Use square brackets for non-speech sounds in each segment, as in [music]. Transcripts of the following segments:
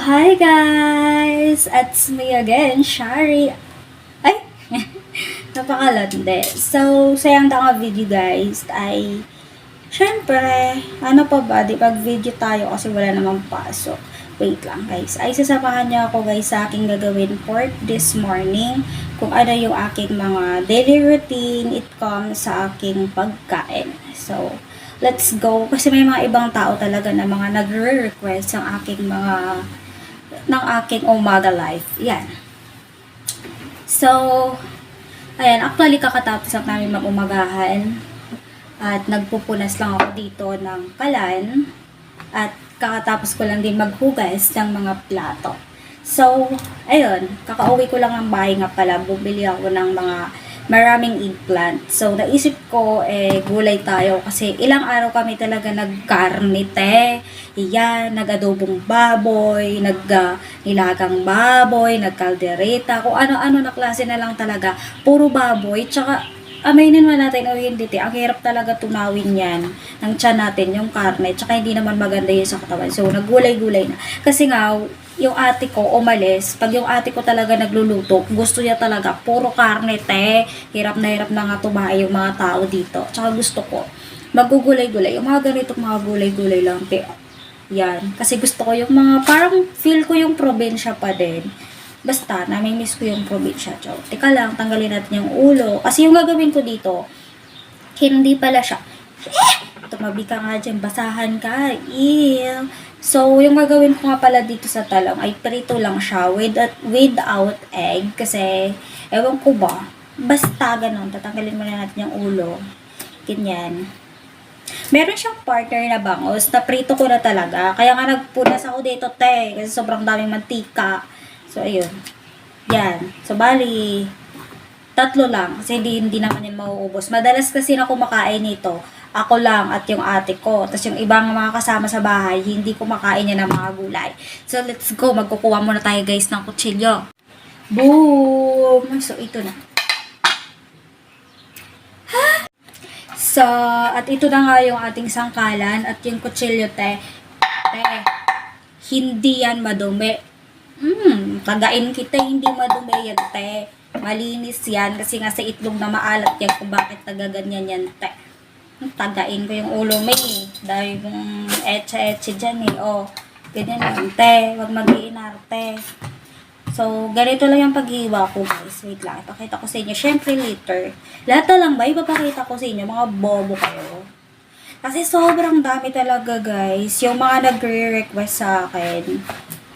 Hi guys! It's me again, Shari. Ay! [laughs] Napakalande. So, sayang tanga video guys ay Siyempre, ano pa ba, di pag video tayo kasi wala namang pasok. Wait lang guys. Ay, sasamahan niyo ako guys sa aking gagawin for this morning. Kung ano yung aking mga daily routine, it comes sa aking pagkain. So, let's go. Kasi may mga ibang tao talaga na mga nagre-request ng aking mga ng aking umaga life. Yan. So, ayan, actually kakatapos lang namin mag-umagahan at nagpupunas lang ako dito ng kalan at kakatapos ko lang din maghugas ng mga plato. So, ayun, kakauwi ko lang ng bahay nga pala, bumili ako ng mga maraming eggplant. So, naisip ko, eh, gulay tayo kasi ilang araw kami talaga nagkarnite. Iyan, nagadobong baboy, nag-nilagang baboy, nagkaldereta, kung ano-ano na klase na lang talaga. Puro baboy, tsaka aminin mo natin o hindi, te, ang hirap talaga tunawin yan ng tiyan natin, yung karne, tsaka hindi naman maganda yun sa katawan. So, naggulay-gulay na. Kasi nga, yung ate ko umalis, pag yung ate ko talaga nagluluto, gusto niya talaga, puro karne, te. Hirap na hirap na nga tumahay yung mga tao dito. Tsaka gusto ko, magugulay-gulay. Yung mga ganitong mga gulay-gulay lang, te. Yan. Kasi gusto ko yung mga, parang feel ko yung probinsya pa din. Basta, namimiss ko yung probinsya. Chow. Teka lang, tanggalin natin yung ulo. Kasi yung gagawin ko dito, hindi pala siya. Eh! Tumabi ka nga dyan, basahan ka. Ew. So, yung gagawin ko nga pala dito sa talong ay prito lang siya with, without egg. Kasi, ewan ko ba, basta ganun, tatanggalin muna natin yung ulo. Ganyan. Meron siyang partner na bangos, na prito ko na talaga. Kaya nga nagpunas ako dito, te. Kasi sobrang daming mantika. So, ayun. Yan. So, bali, tatlo lang. Kasi hindi, hindi naman yan mauubos. Madalas kasi na kumakain nito. Ako lang at yung ate ko. Tapos yung ibang mga kasama sa bahay, hindi kumakain niya ng mga gulay. So, let's go. Magkukuha muna tayo guys ng kutsilyo. Boom! So, ito na. So, at ito na nga yung ating sangkalan at yung kutsilyo, te. Te, hindi yan madumi. Hmm, kagain kita, hindi madumi yan, te. Malinis yan kasi nga sa itlog na maalat yan kung bakit tagaganyan yan. Hmm, Tagain ko yung ulo mo eh. Dahil yung etche-etche dyan eh. Oh, ganyan yan, te. Huwag mag-iinarte. So, ganito lang yung paghiwa ko, guys. Wait lang, ipakita ko sa inyo. Siyempre, later. Lahat na lang ba? Ipapakita ko sa inyo. Mga bobo kayo. Kasi sobrang dami talaga, guys. Yung mga nagre-request sa akin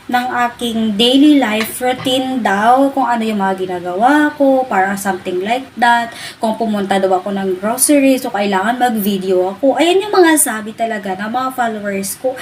ng aking daily life routine daw, kung ano yung mga ginagawa ko, parang something like that. Kung pumunta daw ako ng grocery, so kailangan mag-video ako. Ayan yung mga sabi talaga ng mga followers ko.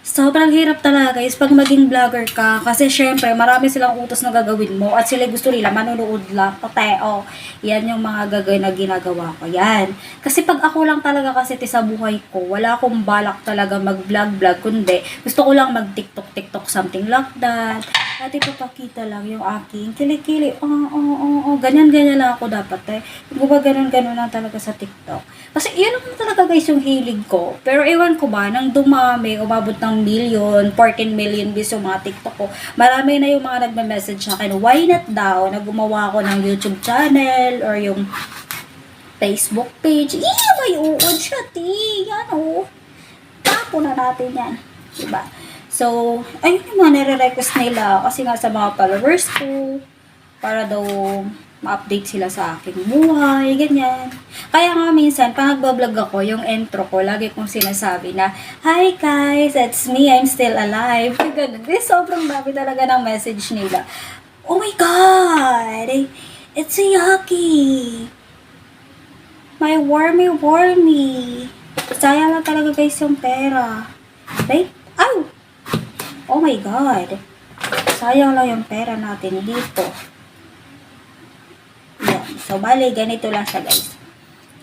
Sobrang hirap talaga guys pag maging vlogger ka kasi syempre marami silang utos na gagawin mo at sila gusto nila manonood lang pateo. Yan yung mga gagawin na ginagawa ko. Yan. Kasi pag ako lang talaga kasi sa buhay ko, wala akong balak talaga mag-vlog-vlog kundi gusto ko lang mag-tiktok-tiktok something like that. At ipapakita lang yung aking kilikili. Oo, oo, oo, oo. Ganyan-ganyan lang ako dapat eh. Ba ganun-ganun lang talaga sa TikTok. Kasi yun naman talaga guys yung hilig ko. Pero ewan ko ba, nang dumami, umabot ng million, 14 million views yung mga TikTok ko, marami na yung mga nagme-message sa akin, why not daw na gumawa ako ng YouTube channel or yung Facebook page. Iya, may uod siya, ti. Yan, oh. Tapo na natin yan. Diba? So, ayun yung mga nare-request nila kasi nga sa mga followers ko para daw ma-update sila sa aking buhay, ganyan. Kaya nga minsan, pag nagbablog ako, yung intro ko, lagi kong sinasabi na, Hi guys, it's me, I'm still alive. Ganun. Kasi sobrang dami talaga ng message nila. Oh my God! It's a Yaki! My wormy wormy! Sayang lang talaga guys yung pera. Right? Ow! Oh my God! Sayang lang yung pera natin dito. Yan. So, bali, ganito lang siya, guys.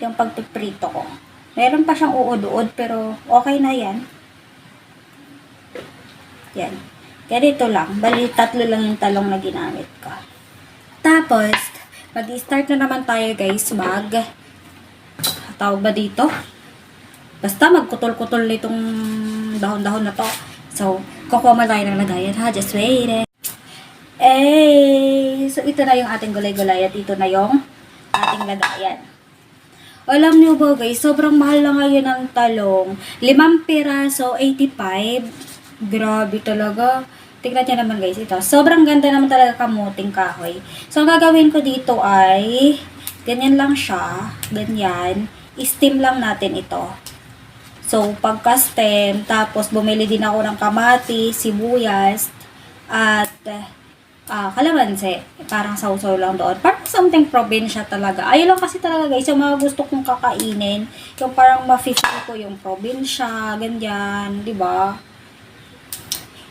Yung pagpiprito ko. Meron pa siyang uod-uod, pero okay na yan. Yan. Ganito lang. Bali, tatlo lang yung talong na ginamit ko. Tapos, mag-start na naman tayo, guys, mag... Tawag ba dito? Basta magkutol-kutol nitong dahon-dahon na to. So, Kukuha tayo ng lagayan ha. Just wait eh. Eh, so ito na yung ating gulay-gulay at ito na yung ating lagayan. Alam niyo ba guys, sobrang mahal lang ngayon ng talong. Limang piraso, 85. Grabe talaga. Tingnan niyo naman guys ito. Sobrang ganda naman talaga kamuting kahoy. So, ang gagawin ko dito ay, ganyan lang siya. Ganyan. I-steam lang natin ito. So, pagka-stem, tapos bumili din ako ng kamati, sibuyas, at ah kalamansi. Parang sausaw lang doon. Parang something probinsya talaga. Ayun lang kasi talaga guys, yung mga gusto kong kakainin, yung parang ma-feel ko yung probinsya, ganyan, di ba?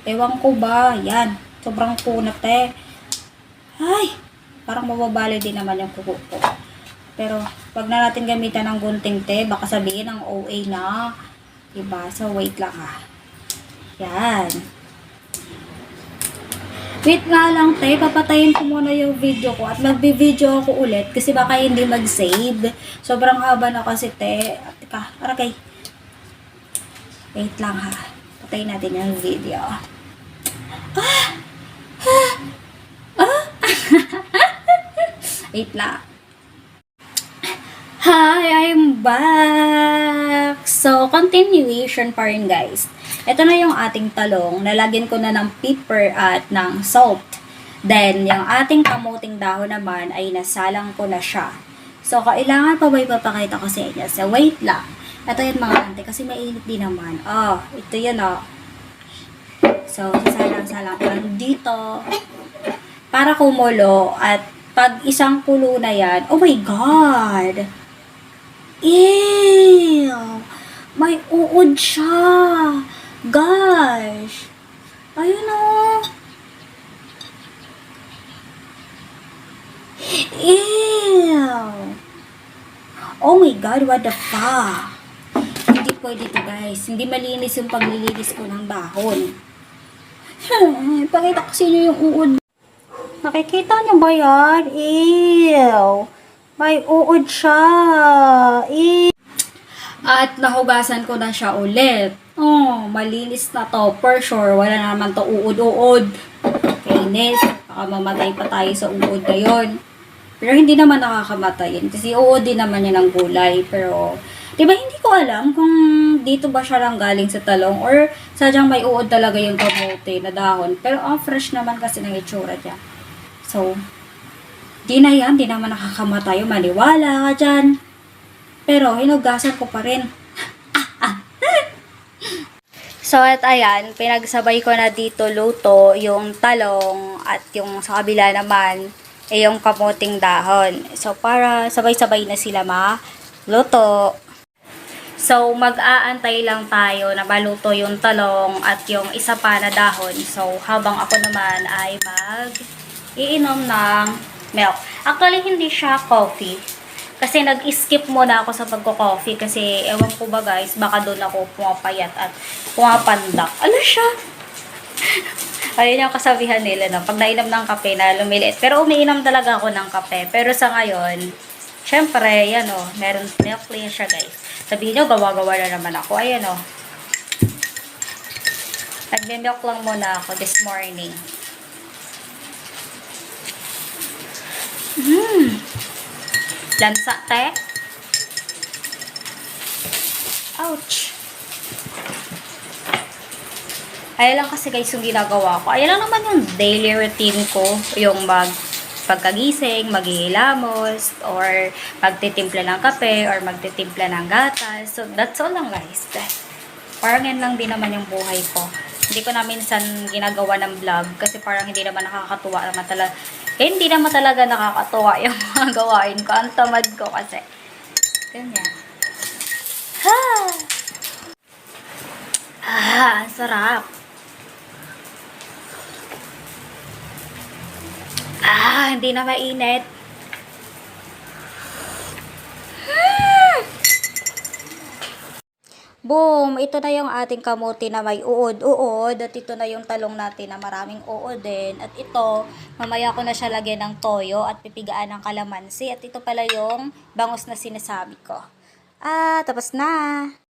Ewan ko ba, yan. Sobrang kunat eh. Ay, parang mababali din naman yung kuko ko. Pero, pag na natin gamitan ng gunting te, baka sabihin ng OA na. Diba? So, wait lang ha. Yan. Wait nga lang, te. Papatayin ko muna yung video ko at magbi-video ako ulit kasi baka hindi mag-save. Sobrang haba na kasi, te. At Teka, arakay. Wait lang ha. Patayin natin yung video. Ah! Ah! Ah! [laughs] wait lang. Hi, I'm back! So, continuation pa rin guys. Ito na yung ating talong. Nalagyan ko na ng pepper at ng salt. Then, yung ating kamuting dahon naman ay nasalang ko na siya. So, kailangan pa ba ipapakita ko sa inyo? So, wait lang. Ito yung mga ante kasi mainit din naman. Oh, ito yun oh. So, sasalang-salang ko dito. Para kumulo at pag isang kulo na yan, oh my God! Ew! May uod siya! Gosh! Ayun o! Ew! Oh my God, what the fuck? Hindi pwede to guys. Hindi malinis yung paglilinis ko ng dahon. [laughs] Pakita ko sa inyo yung uod. Nakikita niyo ba yan? Ew! May uod siya. Ew! At nahugasan ko na siya ulit. Oh, malinis na to. For sure, wala na naman to uod-uod. Kainis. Baka mamatay pa tayo sa uod na yun. Pero hindi naman nakakamatay yun. Kasi uod din naman yun ng gulay. Pero, di ba hindi ko alam kung dito ba siya lang galing sa talong or sadyang may uod talaga yung kamote na dahon. Pero ang fresh naman kasi ng itsura niya. So, di na yan. Di naman nakakamatay. Maniwala ka dyan. Pero, hinugasan ko pa rin. [laughs] So, at ayan, pinagsabay ko na dito luto yung talong at yung sa kabila naman, eh, yung kamuting dahon. So, para sabay-sabay na sila maluto. So, mag-aantay lang tayo na maluto yung talong at yung isa pa na dahon. So, habang ako naman ay mag iinom ng milk. Actually, hindi siya coffee. Kasi nag-skip muna ako sa pagko-coffee kasi ewan ko ba guys, baka doon ako pumapayat at pumapandak. Ano siya? [laughs] Ayun yung kasabihan nila na pag nainom ng kape na lumiliit. Pero umiinom talaga ako ng kape. Pero sa ngayon, syempre, yan o, meron milk clean siya guys. Sabihin nyo, gawa-gawa na naman ako. Ayan o. Nagme-milk lang muna ako this morning. Hmm. Lansa, te. Ouch. Ayan lang kasi guys yung ginagawa ko. Ayan lang naman yung daily routine ko. Yung mag pagkagising, maghihilamos, or magtitimpla ng kape, or magtitimpla ng gatas. So, that's all lang guys. Parang yan lang din naman yung buhay ko. Hindi ko na minsan ginagawa ng vlog kasi parang hindi naman nakakatuwa naman talaga. Eh, hindi naman talaga nakakatuwa yung [laughs] mga gawain ko. Ang tamad ko kasi. Ganyan. Ha! Ah, ang sarap. Ah, hindi na mainit. Boom! Ito na yung ating kamote na may uod-uod. At ito na yung talong natin na maraming uod din. At ito, mamaya ko na siya lagyan ng toyo at pipigaan ng kalamansi. At ito pala yung bangus na sinasabi ko. Ah, tapos na.